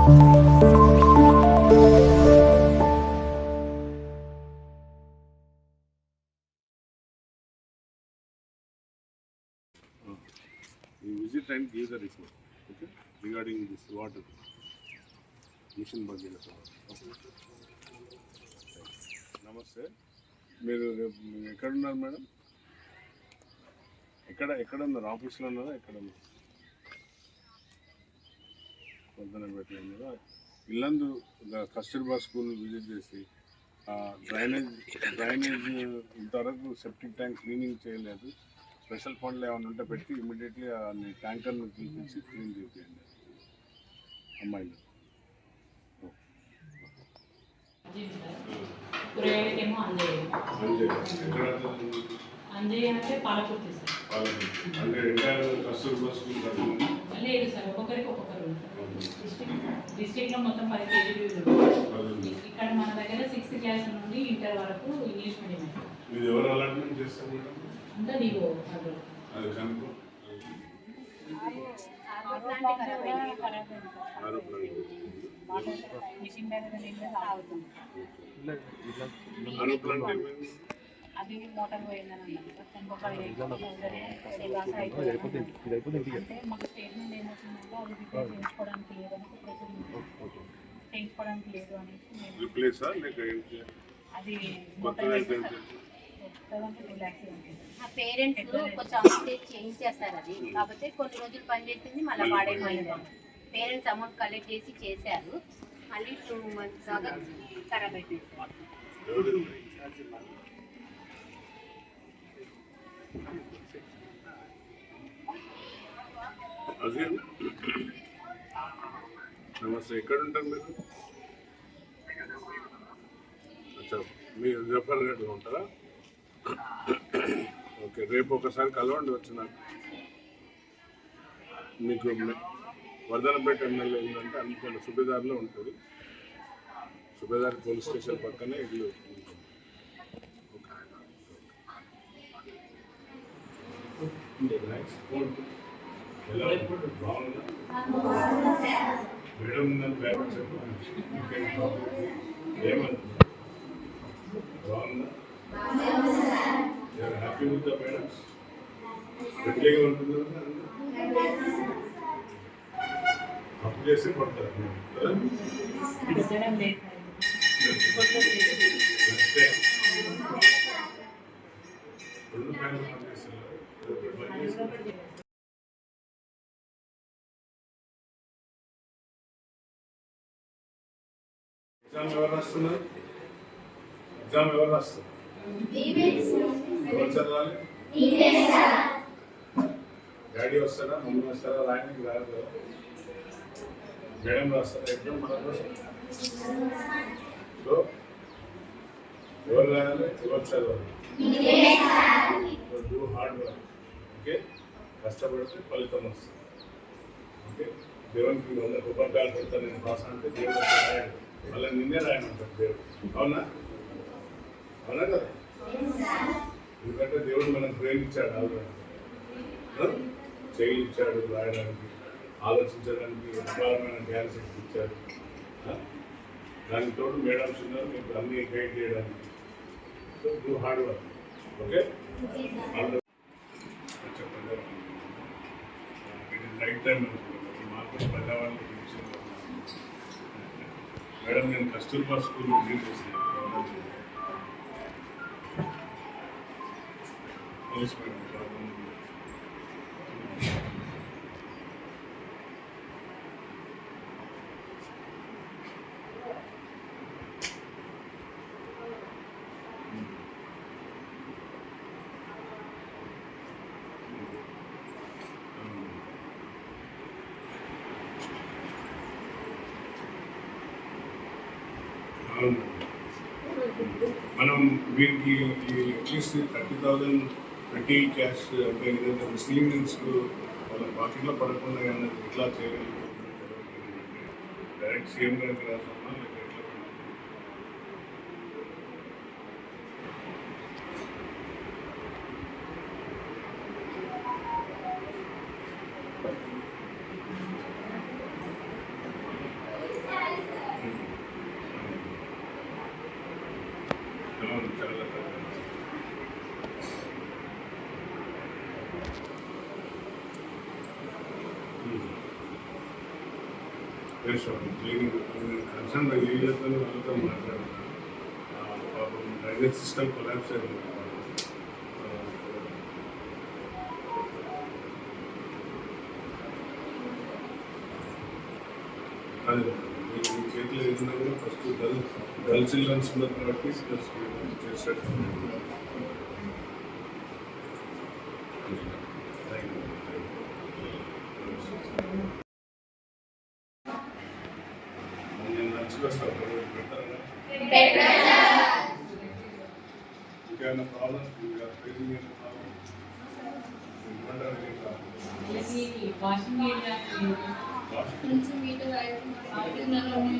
You visit and give the report, okay, regarding this water, mission ಬಗ್ಗೆ నమస్తే మీరు రేపు ఎక్కడ ఉన్నారు మేడం ఎక్కడ ఎక్కడ ఉన్నారు ఆఫీస్లో ఉన్నారా ఎక్కడ ఉన్నారు పొద్దున పెట్టి ఉన్నారా ఇల్లందు కస్తూర్బా స్కూల్ విజిట్ చేసి ఆ, డ్రైనేజ్ డ్రైనేజ్ ఇంతవరకు సెప్టిక్ ట్యాంక్ క్లీనింగ్ చేయలేదు. స్పెషల్ ఫండ్లు ఏమైనా ఉంటే పెట్టి ఇమీడియట్లీ ట్యాంకర్ను పిలిపించి క్లీన్ చేయండి అమ్మాయిలు. అంజయ్య అంటే పాలకుర్తి సార్. అంటే ఎంటైర్ కస్తూర్బా స్కూల్ లేదు సార్ ఒక్కొక్కరికి ఒక్కొక్కరు డిస్ట్రిక్ట్ డిస్ట్రిక్ట్లో మొత్తం పది కేజీలు ఉంటాయి. ఇక్కడ మన దగ్గర సిక్స్త్ క్లాస్ నుండి ఇంటర్ వరకు ఇంగ్లీష్ మీడియం ఇది ఎవరు అలాట్మెంట్ చేస్తారు మేడం? అంతా అది. కనుక్కో. ప్లాంట్ ఏమైంది అది మోటార్ పోయిందని అంటే మాకు స్టేట్మెంట్ ఏమవుతుందంటే అది రిపేర్ చేయించుకోవడానికి లేదని చేయించుకోవడానికి లేదు అనేసి అది పేరెంట్స్ కొంచెం అమౌంట్ చేయించేస్తారు అది. కాకపోతే కొన్ని రోజులు పనిచేసింది మళ్ళీ వాడైపోయింది పేరెంట్స్ అమౌంట్ కలెక్ట్ చేసి చేశారు. మళ్ళీ టూ మంత్స్ దాకా ఖరాబ్ అయిపోయింది. అదే నమస్తే ఎక్కడ ఉంటారు మీరు? అచ్చా మీరు జఫర్గఢ్లో ఉంటారా? ఓకే రేపు ఒకసారి కలవండి వచ్చిన మీకు వర్ధనపేట ఎమ్మెల్యే ఏంటంటే అనుకున్న సుబేదార్లో ఉంటుంది. సుబేదార్ పోలీస్ స్టేషన్ పక్కనే ఇల్లు మేడం ఉందని పేపర్ చెప్పండి ఏమంటుంది బాగుందా? హ్యాపీ విత్ ద మేడమ్స్ ఫ్రెండ్లీగా ఉంటుంది? అప్పు చేసి నచ్చితే రెండు ఫ్యాన్లు ఎగ్జామ్ ఎవరు రాస్తున్నారు ఎగ్జామ్ ఎవరు రాస్తారు ఎవరు చదవాలి డాడీ వస్తారా మమ్మీ వస్తారా రాయడానికి రాదు కదా మేడం రాస్తారా ఎగ్జామ్ మన కోసం సో ఎవరు రాయాలి ఎవరు చదవాలి డూ హార్డ్ వర్క్ ఓకే కష్టపడితే ఫలితం వస్తుంది ఓకే దేవునికి వంద కొబ్బరికాయలు పెడతాను నేను పాస్ అంటే దేవుడు వచ్చి రాయడు మళ్ళీ నిన్నే రాయమంటాడు దేవుడు. అవునా? అవునా కదా? ఎందుకంటే దేవుడు మనం ప్రేమించాడు ఇచ్చాడు ఆల్రెడీ చేయించాడు రాయడానికి ఆలోచించడానికి అపారమైన జ్ఞాన శక్తి ఇచ్చాడు. దానికి తోడు మేడమ్స్ ఉన్నారు మీకు అన్ని గైడ్ చేయడానికి. So do hard work okay? చెప్పండి. ఇది రైట్ టైం మాకు పెద్దవాళ్ళు మేడం నేను కస్తూర్బా స్కూల్ విజిట్ చేశాను మేడం ప్రాబ్లం ఉంది. అవును. వీటికి at least thirty thousand twenty cash అంటే ఏదైతే ముస్లిమ్స్ వాళ్ళ పాకెట్లో పడకుండా కానీ ఎట్లా చేయగలుగుతాం డైరెక్ట్ సీఎం గారికి రాసామా లేక ఎట్లా అవును చాలా తక్కువ. కన్సర్న్ ఏరియాతో వాళ్ళతో మాట్లాడాను. పాపం డ్రైనేజ్ సిస్టమ్ కొలాబ్స్ అయింది. అది మీ చేతిలో ఏదైనా కూడా ఫస్ట్ గర్ల్ గర్ల్ చిల్డ్రన్స్ ఉన్నారు కాబట్టి ప్లస్ చేసేటట్టు థ్యాంక్ యూ నేను నచ్చుకొస్తాను పెడతారా ఇంకేమైనా ప్రాబ్లమ్స్ ఇంకా ఫేసింగ్ ఏమైనా ప్రాబ్లమ్ ఇవ్వమంటారు ఏం కాదు వాళ్ళకి వాషింగ్ ఏరియా కొంచెం ఇటు వైపు మీ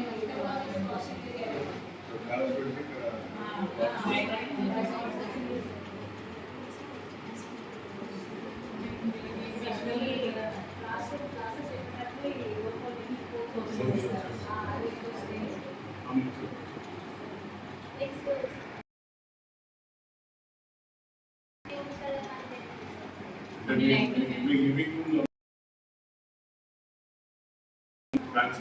ఫ్యాన్స్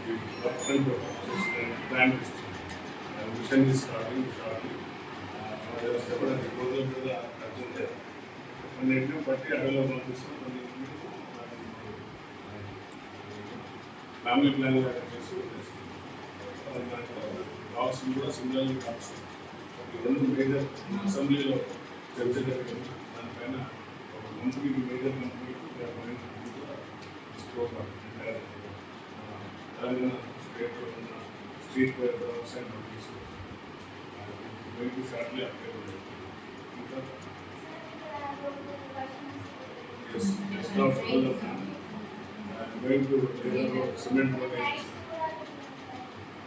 విధానం వాటిని మొదలుపెట్టేసి సెషన్స్ చేసి ప్లాన్ మిషన్ స్టార్టింగ్ స్టార్టింగ్ చెప్పడానికి రోజుల మీద ఖర్చు ఉంటాయి కొన్నింటిని బట్టి అడవిలో పంపిస్తాం కొన్ని ఫ్యామిలీ ప్లాన్ చేసి బాక్స్ కూడా సింగిల్ బాక్స్ ఈ రెండు మేజర్ అసెంబ్లీలో చర్చ జరిగింది దానిపైన ఒక కంపెనీకి మేజర్ కంపెనీకి ప్రోగ్రామ్ తెలంగాణ స్టేట్లో ఉన్న స్ట్రీట్ వెరీ షార్ట్లీ ఇంకా just now full of I'm going to deliver cement buckets.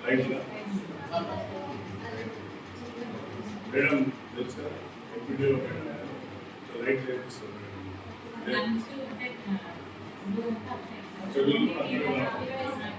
Right now. Madam తెలుసా ఎంపీడీలో మేడం మేడం చదువులు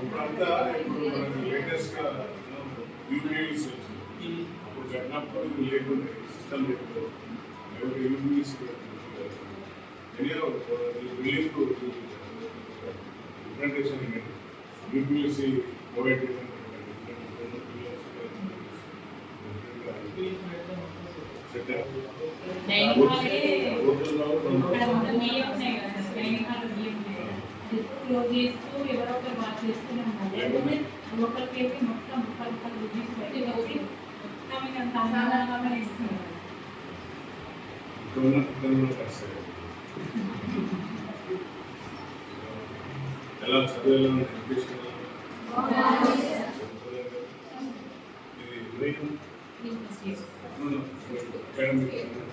ఇప్పుడంతా ఇప్పుడు మనకి లేటెస్ట్ గా యూపీఎస్ అప్పుడు కట్టినప్పుడు ఇది లేకుండా సిస్టమ్ లేకుండా ఎవరు UPS ఎనియో billing representation UPSC provide dining చేస్తూ ఎవరో ఒకరు బాగా చేస్తూనే ఉన్నారు ఒకరికి వెళ్ళి మొత్తం ముక్కలు ముక్కలు రుద్దేసి బయట వచ్చి మొత్తం ఇక అంత ఆనందంగా ఇస్తున్నారు ఎలా చదివేలా ఎడ్యుకేషన్ ఇది మెయిన్ బిజినెస్ చేస్తారు అకాడమిక్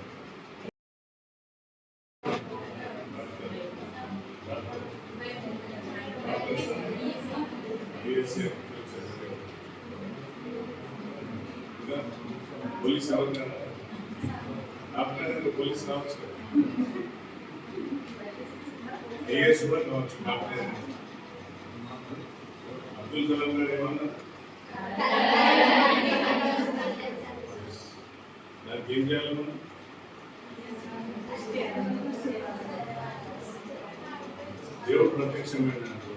డాక్టర్ పోలీస్ కావచ్చు కదా ఏఎస్ కూడా కావచ్చు డాక్టర్ అబ్దుల్ కలాం గారు ఏమన్నారు దానికి ఏం చేయాలి మనం దేవుడు ప్రత్యక్షం నాకు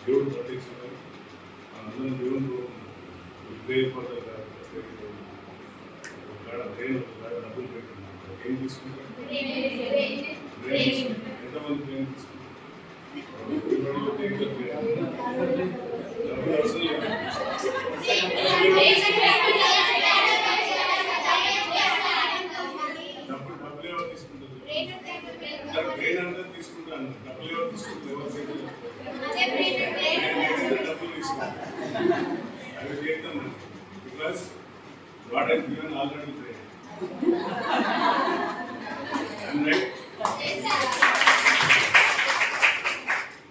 దేవుడు ప్రత్యక్షం అందరం దేవుడు ఉపయోగపడతారు కాడ ట్రైన్ కాడ డబ్బులు పెట్టినాం ఏం తీసుకుంటాం ట్రైన్ తీసుకుంటాం ఎంతమంది ట్రైన్ తీసుకుంటాం డబ్బులు అవసరం లేదు డబ్బులు డబ్బులు ఎవరు తీసుకుంటారు తీసుకుంటాను డబ్బులు ఎవరు తీసుకుంటారు డబ్బులు తీసుకుంటాను. అవి చేద్దాం because what is given already train right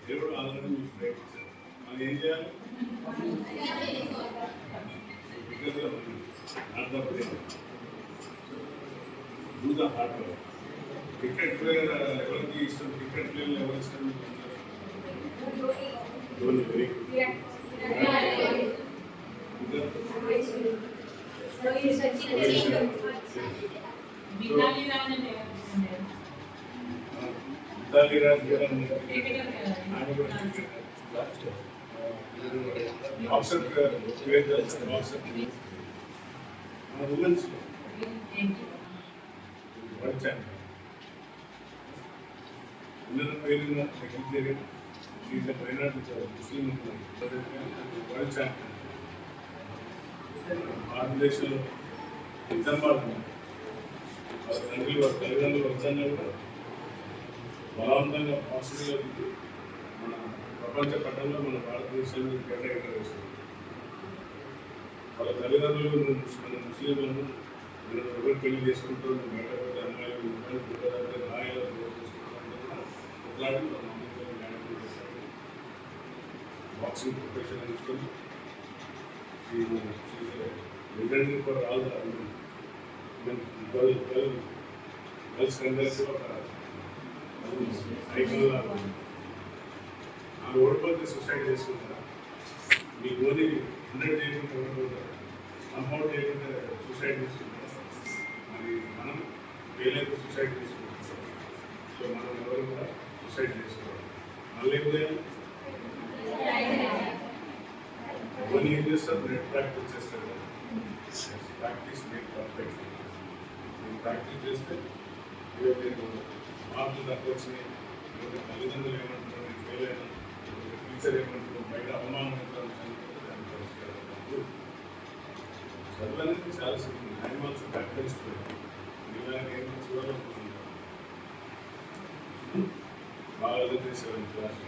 దేవుడు ఆల్రెడీ మీకు ట్రైన్ ఇచ్చారు మనం ఏం చేయాలి because not the brain do the hard work cricket player ఎవరికి ఇష్టం? క్రికెట్ ప్లేయర్ ఎవరు ఇష్టం ధోని వెరీ బిగాలి రాజంటే ఇతాలి రాజకీయాలు క్రికెటర్ ఉమెన్స్ వచ్చాను పేరు ఈజ్ ముస్లిం వరల్డ్ ఛాంపియన్ భారతదేశంలో నిజామాబాద్ తండ్రి తల్లిదండ్రులు వచ్చాను కూడా బలవంతంగా మన ప్రపంచ పట్టణంలో మన భారతదేశాన్ని కేటాయించడం వాళ్ళ తల్లిదండ్రులు మన ముస్లింలను మనం ఎవరు పెళ్ళి చేసుకుంటూ పెద్ద అమ్మాయిలు ఉంటారు రాయలు కొట్లాడి బాక్సింగ్ ప్రొఫెషన్ తీసుకొని లెజెండరీ ఫర్ ఆల్ గర్ల్స్ అందరికీ ఒక ఆమె ఓడిపోతే సొసైటీ చేసుకుంటారా మీ ఓని హండ్రెడ్ చేయకుండా కంపౌండ్ చేయకుండా సూసైడ్ చేసుకుంటాం మరి మనం వేలైతే సూసైడ్ చేసుకుంటాం సో మనం ఎవరు కూడా సూసైడ్ చేసుకోవాలి. మళ్ళీ ఏం చేయాలి ఏం చేస్తారు? నెట్ ప్రాక్టీస్ చేస్తారు ప్రాక్టీస్ మేక్ పర్ఫెక్ట్ నేను ప్రాక్టీస్ చేస్తే ఈరోజు మార్పులు తక్కువ వచ్చినాయి. తల్లిదండ్రులు ఏమంటారు నేను ఫెయిల్ అయినా టీచర్ ఏమంటారు బయట అవమానం చదువు అనేది చాలా సింపుల్ యానిమల్స్ ప్రాక్టీస్ ఇలాంటి ఏం చూడాలనుకుంటున్నాను బాగా చదివి సెవెంత్ క్లాస్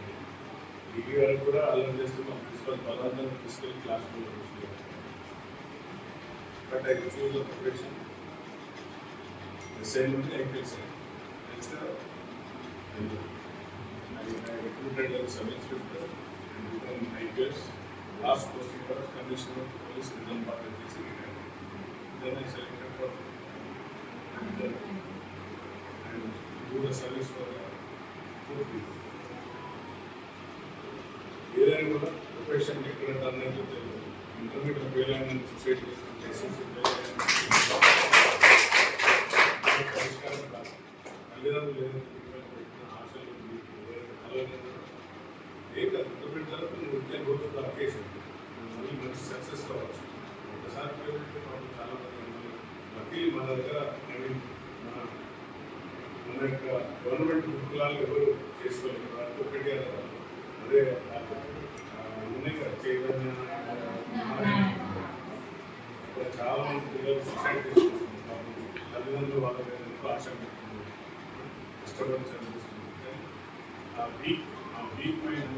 డిగ్రీ వరకు కూడా అల్లం చేస్తూ మా ప్రిన్సిపల్ పదార్థాలు తీసుకెళ్ళి క్లాస్ రూమ్లో కూర్చున్నాను but I choose the profession same ఉంది ఐపీఎల్ సేమ్ తెలుసు కదా I recruited as sub inspector and become IPS. Last posting was commissioner of police in Nambata DC. Then I selected for and, then, and do the service for the poor people. ఏదైనా కూడా profession ఎక్కడ turn అయితే తెలియదు intermediate fail అయిన society SSC పరిష్కారం కాదు తల్లిదండ్రులు ఏదైతే పిల్లలకు పెట్టిన ఆశలు ఎవరైతే కలగలేదు తర్వాత గోతున్న అకేషన్ మంచి సక్సెస్ కావచ్చు. ఒకసారి చాలా మంది లక్కీ మన దగ్గర ఐ మీన్ మన మన యొక్క గవర్నమెంట్ ఉద్యోగాలు ఎవరు చేసుకోలేదు? ఒక్కటి అదే ఉన్నాయి కదా చైతన్య చాలా మంది పిల్లలు సూసైడ్ చేసుకుంటున్నారు. తల్లిదండ్రులు వాళ్ళ ఆశ కష్టపడి ఆ వీక్ ఆ వీక్ మైండ్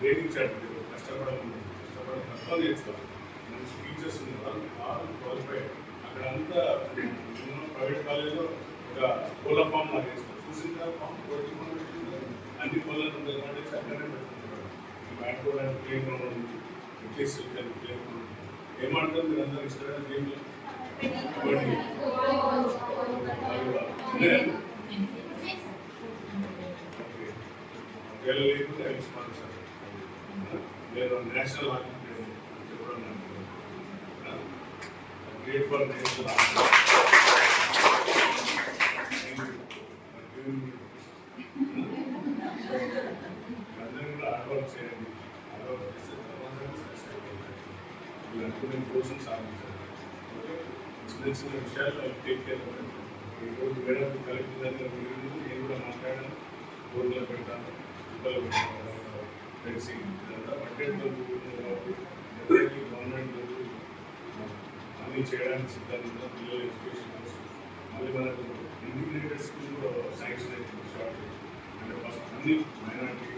గ్రేడింగ్ సర్టిఫికేట్ కష్టపడకుండా కష్టపడి తక్కువ నేర్చుకోవాలి మంచి టీచర్స్ ఉన్నారు. వాళ్ళు క్వాలిఫైడ్ అక్కడ అంతా ప్రైవేట్ కాలేజ్లో ఒక కోళ్ళ ఫామ్ లాగా వేస్తారు చూసిన ఫామ్ కోటి ఫామ్ పెట్టింది అన్ని కోళ్ళను ఉంటాయి. కాబట్టి అక్కడనే పెట్టుకుంటారు ఆడుకోవడానికి ప్లే గ్రౌండ్ ఉంది. క్రికెట్ ప్లే గ్రౌండ్ ఏమంటారు మీరు అందరూ? ఇష్టమైన గేమ్లు? కబడ్డీ వాలీబాల్ ఉన్నాయా? ఓకే. ఒకవేళ లేకుండా అవి స్పాన్సర్. నేను నేషనల్ గ్రేట్ ఫర్ నేషనల్ అందరూ కూడా చేయండి. చేస్తే తర్వాత మీరు అనుకునే కోసం సాధించాలి. చిన్న చిన్న విషయాలు టేక్ కేర్ ఈరోజు మేడం కలెక్టర్ దగ్గర నేను కూడా మాట్లాడాను. ఊర్లో పెడతాను కుక్కలు పెడతాను uh, ఇదంతా కాబట్టి గవర్నమెంట్ uh, అన్ని చేయడానికి సిద్ధంగా పిల్లల ఎడ్యుకేషన్ మళ్ళీ మనకు ఇంటిగ్రేటెడ్ స్కూల్ కూడా శాంక్షన్ అవుతుంది షార్ట్ అంటే ఫస్ట్ అన్ని మైనార్టీ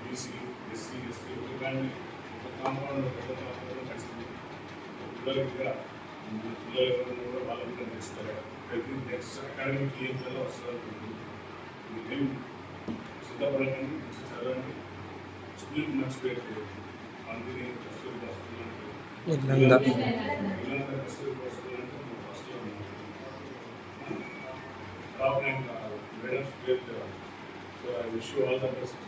బీసీ ఎస్సీ ఎస్టీ ఒక కాంపౌండ్ కాంపౌండ్ కలిసి పిల్లలకి ఇంకా పిల్లలు ఎవరైనా కూడా వాళ్ళ నేర్చుకోవాలి ప్రతి నెక్స్ట్ అకాడమిక్ ఇయర్లలో వస్తారు మీకేం సిద్ధపడకండి మంచి చదవండి స్కూల్కి మంచి పేరు చేయండి అందుకని కస్తూరి వస్తుందంటే ఇల్లంతా ఇల్లంతా కస్తూరి వస్తుందంటే మీరు ఫస్ట్లో ఉన్నారు టాప్ ర్యాంక్ కావాలి మేడమ్స్ పేరు తేవాలి so I wish you all the best